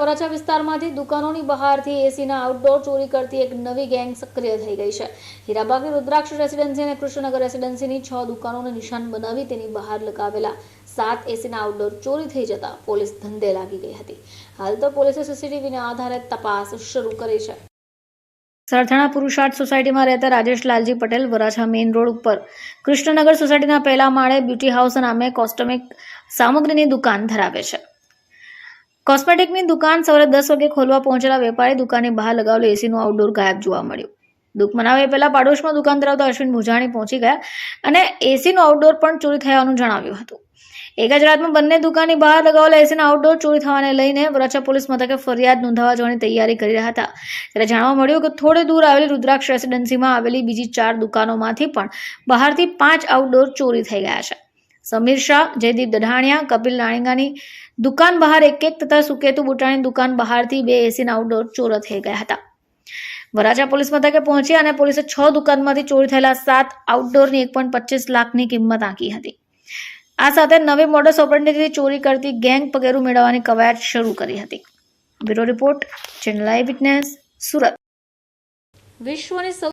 વરાછા વિસ્તારમાંથી દુકાનોની બહારથી એસીના આઉટડોર ચોરી કરતી એક નવી ગેંગ સક્રિય થઈ ગઈ છે. હીરાબાગની રુદ્રાક્ષ રેસિડેન્સી અને કૃષ્ણનગર રેસિડેન્સીની છ દુકાનોને નિશાન બનાવી તેની બહાર લગાવેલા સાત એસીના આઉટડોર ચોરી થઈ જતા પોલીસ ધંધે લાગી ગઈ હતી. હાલ તો પોલીસે સીસીટીવીના આધારે તપાસ શરૂ કરી છે. સરથાણા પુરુષાર્થ સોસાયટીમાં રહેતા રાજેશ લાલજી પટેલ વરાછા મેઇન રોડ ઉપર. કૃષ્ણનગર સોસાયટીના પહેલા માળે બ્યુટી હાઉસ નામે કોસ્ટમિક સામગ્રીની દુકાન ધરાવે છે. કોસ્મેટિકની દુકાન સવારે દસ વાગે ખોલવા પહોંચેલા વેપારી દુકાનની બહાર લગાવેલું એસીનું આઉટડોર ગાયબ જોવા મળ્યું. દુઃખ મનાવે પહેલા પાડોશમાં દુકાન ધરાવતા અશ્વિન ભુજાણી પહોંચી ગયા અને એસીનું આઉટડોર પણ ચોરી થયાનું જણાવ્યું હતું. એક જ રાતમાં બંને દુકાનની બહાર લગાવેલા એસીના આઉટડોર ચોરી થવાને લઈને વરાછા પોલીસ મથકે ફરિયાદ નોંધાવા જવાની તૈયારી કરી રહ્યા હતા. ત્યારે જાણવા મળ્યું કે થોડે દૂર આવેલી રુદ્રાક્ષ રેસિડેન્સીમાં આવેલી બીજી ચાર દુકાનોમાંથી પણ બહારથી પાંચ આઉટડોર ચોરી થઈ ગયા છે. સમીર શાહ, જયદીપ દઢાણિયા, કપિલ રાણીગાની દુકાન બહાર એક એક તથા સુકેતુ બુટાણી દુકાન બહારથી બે એસીના આઉટડોર ચોર થઈ ગયા હતા. વરાછા પોલીસ મથકે પહોંચી અને પોલીસે છ દુકાનમાંથી ચોરી થયેલા સાત આઉટડોરની એક પોઈન્ટ પચીસ લાખની કિંમત આંકી હતી. આ સાથે નવી મોડસ ઓપરેન્ડીથી ચોરી કરતી ગેંગ પગેરું મેળવવાની કવાયત શરૂ કરી હતી. Bureau report, channel eye witness, Surat. વિશ્વની